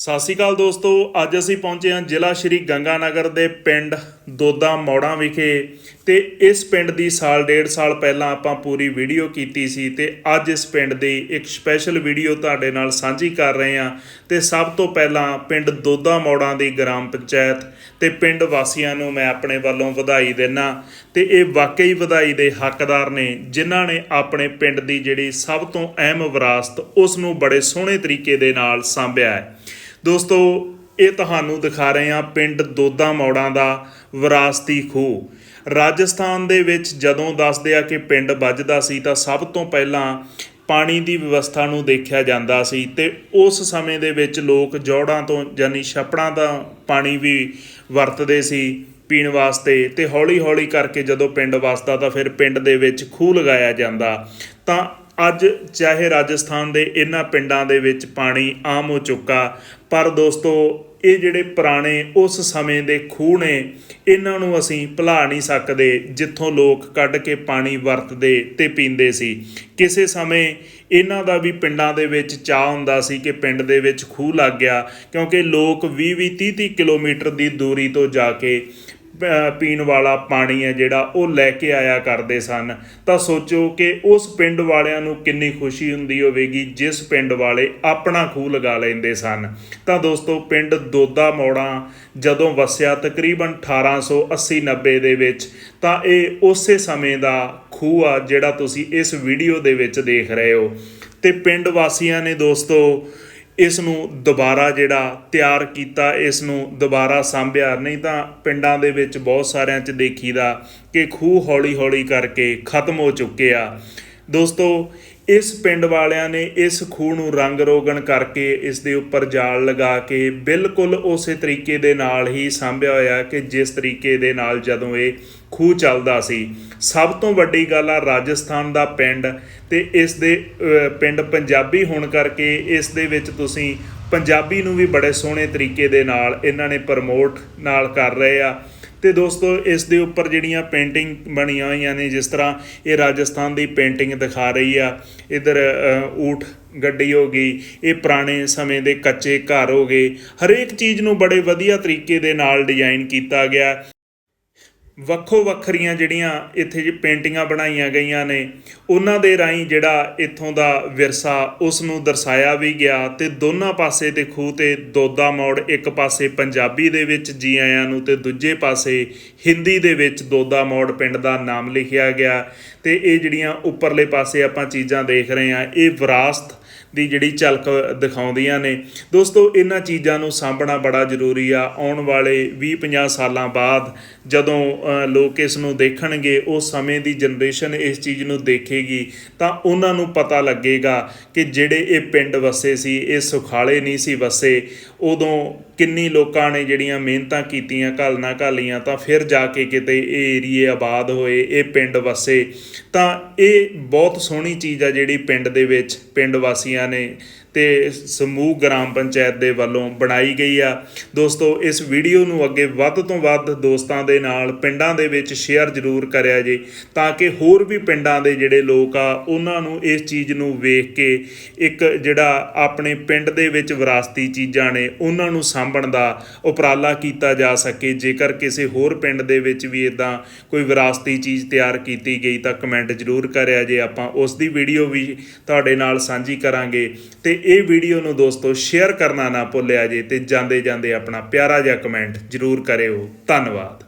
ਸਤਿ ਸ਼੍ਰੀ ਅਕਾਲ ਦੋਸਤੋ, ਅੱਜ ਅਸੀਂ ਪਹੁੰਚੇ ਹਾਂ ਜ਼ਿਲ੍ਹਾ ਸ਼੍ਰੀ ਗੰਗਾਨਗਰ ਦੇ ਪਿੰਡ ਦੋਦਾ ਮੌੜਾਂ ਵਿਖੇ ਤੇ ਇਸ ਪਿੰਡ ਦੀ ਸਾਲ ਡੇਢ ਸਾਲ ਪਹਿਲਾਂ ਆਪਾਂ ਪੂਰੀ ਵੀਡੀਓ ਕੀਤੀ ਸੀ ਤੇ ਅੱਜ ਇਸ ਪਿੰਡ ਦੀ ਇੱਕ ਸਪੈਸ਼ਲ ਵੀਡੀਓ ਤੁਹਾਡੇ ਨਾਲ ਸਾਂਝੀ ਕਰ ਰਹੇ ਹਾਂ ਤੇ ਸਭ ਤੋਂ ਪਹਿਲਾਂ ਪਿੰਡ ਦੋਦਾ ਮੌੜਾਂ ਦੀ ਗ੍ਰਾਮ ਪੰਚਾਇਤ ਤੇ ਪਿੰਡ ਵਾਸੀਆਂ ਨੂੰ ਮੈਂ ਆਪਣੇ ਵੱਲੋਂ ਵਧਾਈ ਦਿੰਨਾ ਤੇ ਇਹ ਵਾਕਈ ਵਧਾਈ ਦੇ ਹੱਕਦਾਰ ਨੇ, ਜਿਨ੍ਹਾਂ ਨੇ ਆਪਣੇ ਪਿੰਡ ਦੀ ਜਿਹੜੀ ਸਭ ਤੋਂ ਅਹਿਮ ਵਿਰਾਸਤ ਉਸ ਨੂੰ ਬੜੇ ਸੋਹਣੇ ਤਰੀਕੇ ਦੇ ਨਾਲ ਸਾਂਭਿਆ ਹੈ। ਦੋਸਤੋ, ਇਹ ਤੁਹਾਨੂੰ ਦਿਖਾ ਰਹੇ ਹਾਂ ਪਿੰਡ ਦੋਦਾ ਮੌੜਾਂ ਦਾ ਵਿਰਾਸਤੀ ਖੂਹ। ਰਾਜਸਥਾਨ ਦੇ ਵਿੱਚ ਜਦੋਂ ਦੱਸਦੇ ਆ ਕਿ ਪਿੰਡ ਵੱਜਦਾ ਸੀ ਤਾਂ ਸਭ ਤੋਂ ਪਹਿਲਾਂ ਪਾਣੀ ਦੀ ਵਿਵਸਥਾ ਨੂੰ ਦੇਖਿਆ ਜਾਂਦਾ ਸੀ ਤੇ ਉਸ ਸਮੇਂ ਦੇ ਵਿੱਚ ਲੋਕ ਜੋੜਾਂ ਤੋਂ ਯਾਨੀ ਛੱਪੜਾਂ ਦਾ ਪਾਣੀ ਵੀ ਵਰਤਦੇ ਸੀ ਪੀਣ ਵਾਸਤੇ ਤੇ ਹੌਲੀ-ਹੌਲੀ ਕਰਕੇ ਜਦੋਂ ਪਿੰਡ ਵਸਦਾ ਤਾਂ ਫਿਰ ਪਿੰਡ ਦੇ ਵਿੱਚ ਖੂਹ ਲਗਾਇਆ ਜਾਂਦਾ। ਤਾਂ ਅੱਜ ਚਾਹੇ ਰਾਜਸਥਾਨ ਦੇ ਇਹਨਾਂ ਪਿੰਡਾਂ ਦੇ ਵਿੱਚ ਪਾਣੀ ਆਮ ਹੋ ਚੁੱਕਾ, ਪਰ ਦੋਸਤੋ, ਇਹ ਜਿਹੜੇ ਪੁਰਾਣੇ ਉਸ ਸਮੇਂ ਦੇ ਖੂਹ ਨੇ, ਇਹਨਾਂ ਨੂੰ ਅਸੀਂ ਭੁਲਾ ਨਹੀਂ ਸਕਦੇ, ਜਿੱਥੋਂ ਲੋਕ ਕੱਢ ਕੇ ਪਾਣੀ ਵਰਤਦੇ ਤੇ ਪੀਂਦੇ ਸੀ। ਕਿਸੇ ਸਮੇਂ ਇਹਨਾਂ ਦਾ ਵੀ ਪਿੰਡਾਂ ਦੇ ਵਿੱਚ ਚਾਹ ਹੁੰਦਾ ਸੀ ਕਿ ਪਿੰਡ ਦੇ ਵਿੱਚ ਖੂਹ ਲੱਗ ਗਿਆ, ਕਿਉਂਕਿ ਲੋਕ 20 20 30 30 ਕਿਲੋਮੀਟਰ ਦੀ ਦੂਰੀ ਤੋਂ ਜਾ ਕੇ ਪੀਣ ਵਾਲਾ ਪਾਣੀ ਹੈ ਜਿਹੜਾ ਉਹ ਲੈ ਕੇ ਆਇਆ ਕਰਦੇ ਸਨ। ਤਾਂ ਸੋਚੋ ਕਿ ਉਸ ਪਿੰਡ ਵਾਲਿਆਂ ਨੂੰ ਕਿੰਨੀ ਖੁਸ਼ੀ ਹੁੰਦੀ ਹੋਵੇਗੀ, ਜਿਸ ਪਿੰਡ ਵਾਲੇ ਆਪਣਾ ਖੂਹ ਲਗਾ ਲੈਂਦੇ ਸਨ। ਤਾਂ ਦੋਸਤੋ, ਪਿੰਡ ਦੋਦਾ ਮੋੜਾਂ ਜਦੋਂ ਵਸਿਆ ਤਕਰੀਬਨ 1880 90 ਦੇ ਵਿੱਚ, ਤਾਂ ਇਹ ਉਸੇ ਸਮੇਂ ਦਾ ਖੂਹ ਆ ਜਿਹੜਾ ਤੁਸੀਂ ਇਸ ਵੀਡੀਓ ਦੇ ਵਿੱਚ ਦੇਖ ਰਹੇ ਹੋ। ਤੇ ਪਿੰਡ ਵਾਸੀਆਂ ਨੇ ਦੋਸਤੋ ਇਸ ਨੂੰ ਦੁਬਾਰਾ ਜਿਹੜਾ ਤਿਆਰ ਕੀਤਾ ਇਸ ਨੂੰ ਦੁਬਾਰਾ ਸਾਂਭਿਆ। ਨਹੀਂ ਤਾਂ ਪਿੰਡਾਂ ਦੇ ਵਿੱਚ ਬਹੁਤ ਸਾਰਿਆਂ 'ਚ ਦੇਖੀਦਾ ਕਿ ਖੂਹ ਹੌਲੀ-ਹੌਲੀ ਕਰਕੇ ਖਤਮ ਹੋ ਚੁੱਕੇ ਆ। ਦੋਸਤੋ ਇਸ ਪਿੰਡ ਵਾਲਿਆਂ ਨੇ ਇਸ ਖੂਹ ਨੂੰ ਰੰਗ ਰੋਗਣ ਕਰਕੇ ਇਸ ਦੇ ਉੱਪਰ ਜਾਲ ਲਗਾ ਕੇ ਬਿਲਕੁਲ ਉਸੇ ਤਰੀਕੇ ਦੇ ਨਾਲ ਹੀ ਸਾਂਭਿਆ ਹੋਇਆ ਕਿ ਜਿਸ ਤਰੀਕੇ ਦੇ ਨਾਲ ਜਦੋਂ ਇਹ ਖੂਹ ਚੱਲਦਾ ਸੀ। ਸਭ ਤੋਂ ਵੱਡੀ ਗੱਲ ਆ ਰਾਜਸਥਾਨ ਦਾ ਪਿੰਡ ਤੇ ਇਸ ਦੇ ਪਿੰਡ ਪੰਜਾਬੀ ਹੋਣ ਕਰਕੇ ਇਸ ਦੇ ਵਿੱਚ ਤੁਸੀਂ ਪੰਜਾਬੀ ਨੂੰ ਵੀ ਬੜੇ ਸੋਹਣੇ ਤਰੀਕੇ ਦੇ ਨਾਲ ਇਹਨਾਂ ਨੇ ਪ੍ਰਮੋਟ ਨਾਲ ਕਰ ਰਹੇ ਆ। ਤੇ ਦੋਸਤੋ, ਇਸ ਦੇ ਉੱਪਰ ਜਿਹੜੀਆਂ ਪੇਂਟਿੰਗ ਬਣੀਆਂ ਹੋਈਆਂ ਨੇ, ਜਿਸ ਤਰ੍ਹਾਂ ਇਹ ਰਾਜਸਥਾਨ ਦੀ ਪੇਂਟਿੰਗ ਦਿਖਾ ਰਹੀ ਆ, ਇਧਰ ਊਠ ਗੱਡੀ ਹੋ ਗਈ, ਇਹ ਪੁਰਾਣੇ ਸਮੇਂ ਦੇ ਕੱਚੇ ਘਰ ਹੋ ਗਏ, ਹਰੇਕ ਚੀਜ਼ ਨੂੰ ਬੜੇ ਵਧੀਆ ਤਰੀਕੇ ਦੇ ਨਾਲ ਡਿਜ਼ਾਈਨ ਕੀਤਾ ਗਿਆ। ਵੱਖੋ ਵੱਖਰੀਆਂ ਜਿਹੜੀਆਂ ਇੱਥੇ ਜੀ ਪੇਂਟਿੰਗਾਂ ਬਣਾਈਆਂ ਗਈਆਂ ਨੇ, ਉਹਨਾਂ ਦੇ ਰਾਹੀਂ ਜਿਹੜਾ ਇੱਥੋਂ ਦਾ ਵਿਰਸਾ ਉਸ ਨੂੰ ਦਰਸਾਇਆ ਵੀ ਗਿਆ ਤੇ ਦੋਨਾਂ ਪਾਸੇ ਤੇ ਖੂਹ ਤੇ ਦੋਦਾ ਮੋੜ, ਇੱਕ ਪਾਸੇ ਪੰਜਾਬੀ ਦੇ ਵਿੱਚ ਜੀ ਆਇਆਂ ਨੂੰ ਤੇ ਦੂਜੇ ਪਾਸੇ ਹਿੰਦੀ ਦੇ ਵਿੱਚ ਦੋਦਾ ਮੋੜ ਪਿੰਡ ਦਾ ਨਾਮ ਲਿਖਿਆ ਗਿਆ ਤੇ ਇਹ ਜਿਹੜੀਆਂ ਉੱਪਰਲੇ ਪਾਸੇ ਆਪਾਂ ਚੀਜ਼ਾਂ ਦੇਖ ਰਹੇ ਹਾਂ, ਇਹ ਵਿਰਾਸਤ ਦੀ ਜਿਹੜੀ ਝਲਕ ਦਿਖਾਉਂਦੀਆਂ ਨੇ। ਦੋਸਤੋ, ਇਹਨਾਂ ਚੀਜ਼ਾਂ ਨੂੰ ਸਾਂਭਣਾ ਬੜਾ ਜ਼ਰੂਰੀ ਆ। ਆਉਣ ਵਾਲੇ 20-50 ਸਾਲਾਂ ਬਾਅਦ ਜਦੋਂ ਲੋਕ ਇਸ ਨੂੰ ਦੇਖਣਗੇ, ਉਸ ਸਮੇਂ ਦੀ ਜਨਰੇਸ਼ਨ ਇਸ ਚੀਜ਼ ਨੂੰ ਦੇਖੇਗੀ, ਤਾਂ ਉਹਨਾਂ ਨੂੰ ਪਤਾ ਲੱਗੇਗਾ ਕਿ ਜਿਹੜੇ ਇਹ ਪਿੰਡ ਵਸੇ ਸੀ, ਇਹ ਸੁਖਾਲੇ ਨਹੀਂ ਸੀ ਵਸੇ। ਉਦੋਂ ਕਿੰਨੀ ਲੋਕਾਂ ਨੇ ਜਿਹੜੀਆਂ ਮਿਹਨਤਾਂ ਕੀਤੀਆਂ, ਘਾਲਣਾ ਘਾਲੀਆਂ, ਤਾਂ ਫਿਰ ਜਾ ਕੇ ਕਿਤੇ ਇਹ ਏਰੀਏ ਆਬਾਦ ਹੋਏ, ਇਹ ਪਿੰਡ ਵਸੇ। ਤਾਂ ਇਹ ਬਹੁਤ ਸੋਹਣੀ ਚੀਜ਼ ਆ ਜਿਹੜੀ ਪਿੰਡ ਦੇ ਵਿੱਚ, ਪਿੰਡ ਵਾਸੀਆਂ ਨੇ ਤੇ ਸਮੂਹ ਗ੍ਰਾਮ ਪੰਚਾਇਤ ਦੇ ਵੱਲੋਂ ਬਣਾਈ ਗਈ ਆ। ਦੋਸਤੋ, ਇਸ ਵੀਡੀਓ ਨੂੰ ਅੱਗੇ ਵੱਧ ਤੋਂ ਵੱਧ ਦੋਸਤਾਂ ਦੇ ਨਾਲ, ਪਿੰਡਾਂ ਦੇ ਵਿੱਚ ਸ਼ੇਅਰ ਜ਼ਰੂਰ ਕਰਿਆ ਜੇ, ਤਾਂ ਕਿ ਹੋਰ ਵੀ ਪਿੰਡਾਂ ਦੇ ਜਿਹੜੇ ਲੋਕ ਆ, ਉਹਨਾਂ ਨੂੰ ਇਸ ਚੀਜ਼ ਨੂੰ ਵੇਖ ਕੇ ਇੱਕ ਜਿਹੜਾ ਆਪਣੇ ਪਿੰਡ ਦੇ ਵਿੱਚ ਵਿਰਾਸਤੀ ਚੀਜ਼ਾਂ ਨੇ, ਉਹਨਾਂ ਨੂੰ ਸਾਂਭਣ ਦਾ ਉਪਰਾਲਾ ਕੀਤਾ ਜਾ ਸਕੇ। ਜੇਕਰ ਕਿਸੇ ਹੋਰ ਪਿੰਡ ਦੇ ਵਿੱਚ ਵੀ ਇਦਾਂ ਕੋਈ ਵਿਰਾਸਤੀ ਚੀਜ਼ ਤਿਆਰ ਕੀਤੀ ਗਈ, ਤਾਂ ਕਮੈਂਟ ਜ਼ਰੂਰ ਕਰਿਆ ਜੇ। ਆਪਾਂ ਉਸ ਦੀ ਵੀਡੀਓ ਵੀ ਤੁਹਾਡੇ ਨਾਲ ਸਾਂਝੀ ਕਰਾਂਗੇ। ਤੇ ਇਹ ਵੀਡੀਓ ਨੂੰ ਦੋਸਤੋ ਸ਼ੇਅਰ ਕਰਨਾ ਨਾ ਭੁੱਲਿਆ ਜੇ ਤੇ ਜਾਂਦੇ ਜਾਂਦੇ ਆਪਣਾ ਪਿਆਰਾ ਜਿਹਾ ਕਮੈਂਟ ਜ਼ਰੂਰ ਕਰਿਓ। ਧੰਨਵਾਦ।